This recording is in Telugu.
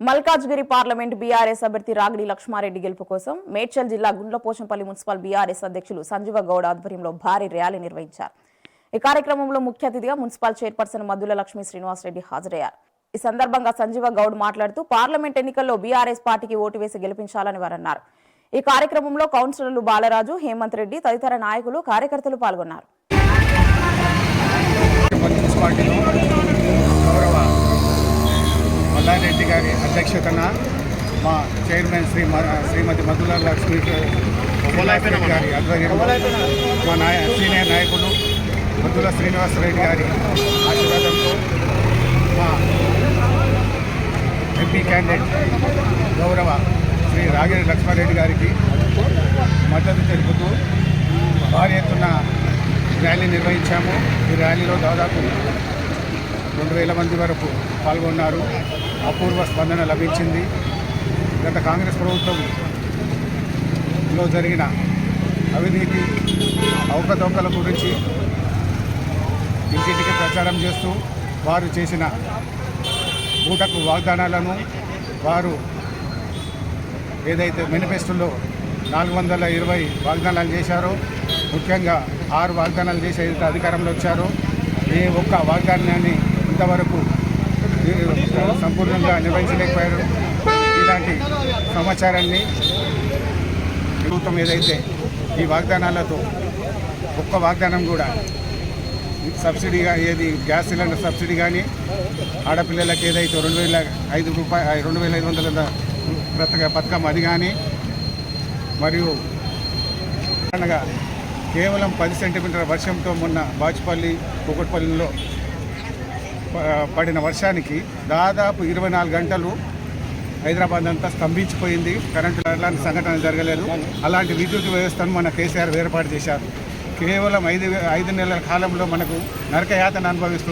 మల్కాజ్గిరి పార్లమెంట్ బీఆర్ఎస్ అభ్యర్థి రాగిడి లక్ష్మారెడ్డి గెలుపు కోసం మేడ్చల్ జిల్లా గుండ్లపోచంపల్లి మున్సిపల్ బీఆర్ఎస్ అధ్యక్షులు సంజీవ గౌడ్ ఆధ్వర్యంలో భారీ ర్యాలీ నిర్వహించారు. ఈ కార్యక్రమంలో ముఖ్య అతిథిగా మున్సిపల్ చైర్పర్సన్ మధుల లక్ష్మి శ్రీనివాసరెడ్డి హాజరయ్యారు. ఈ సందర్భంగా సంజీవ గౌడ్ మాట్లాడుతూ పార్లమెంట్ ఎన్నికల్లో బీఆర్ఎస్ పార్టీకి ఓటు వేసి గెలిపించాలని వారన్నారు. ఈ కార్యక్రమంలో కౌన్సిలర్లు బాలరాజు హేమంత్ రెడ్డి తదితర నాయకులు కార్యకర్తలు పాల్గొన్నారు. మల్లారెడ్డి గారి అధ్యక్షతన మా చైర్మన్ శ్రీ శ్రీమతి మధుల లక్ష్మీ గారి ఆధ్వర్యంలో మా నాయ సీనియర్ నాయకులు మధుల శ్రీనివాసరెడ్డి గారి ఆశీర్వాదంతో మా ఎంపీ క్యాండిడేట్ గౌరవ శ్రీ రాగిరి లక్ష్మారెడ్డి గారికి మద్దతు తెలుపుతూ భారీ ఎత్తున ర్యాలీ నిర్వహించాము. ఈ ర్యాలీలో దాదాపు రెండు వేల మంది వరకు పాల్గొన్నారు. అపూర్వ స్పందన లభించింది. గత కాంగ్రెస్ ప్రభుత్వంలో జరిగిన అవినీతి అవకతవకల గురించి ఇంటింటికి ప్రచారం చేస్తూ వారు చేసిన ఊటకు వాగ్దానాలను వారు ఏదైతే మేనిఫెస్టోలో నాలుగు వందల ఇరవై వాగ్దానాలు చేశారో ముఖ్యంగా ఆరు వాగ్దానాలు చేసి అధికారంలో వచ్చారో ఏ ఒక్క వాగ్దానాన్ని ఇంతవరకు సంపూర్ణంగా నిర్వహించలేకపోయారు. ఇలాంటి సమాచారాన్ని ప్రభుత్వం ఏదైతే ఈ వాగ్దానాలతో ఒక్క వాగ్దానం కూడా సబ్సిడీగా ఏది గ్యాస్ సిలిండర్ సబ్సిడీ కానీ ఆడపిల్లలకు ఏదైతే రెండు వేల ఐదు రూపాయలు రెండు వేల ఐదు వందల బ్రతక పథకం అది కానీ మరియు కేవలం పది సెంటీమీటర్ల వర్షంతో మొన్న బాచుపల్లి కూకట్పల్లిలో పడిన వర్షానికి దాదాపు ఇరవై నాలుగు గంటలు హైదరాబాద్ అంతా స్తంభించిపోయింది. కరెంటు అలాంటి సంఘటన జరగలేదు. అలాంటి విద్యుత్ వ్యవస్థను మన కేసీఆర్ ఏర్పాటు చేశారు. కేవలం ఐదు ఐదు నెలల కాలంలో మనకు నరకయాతన అనుభవిస్తుంది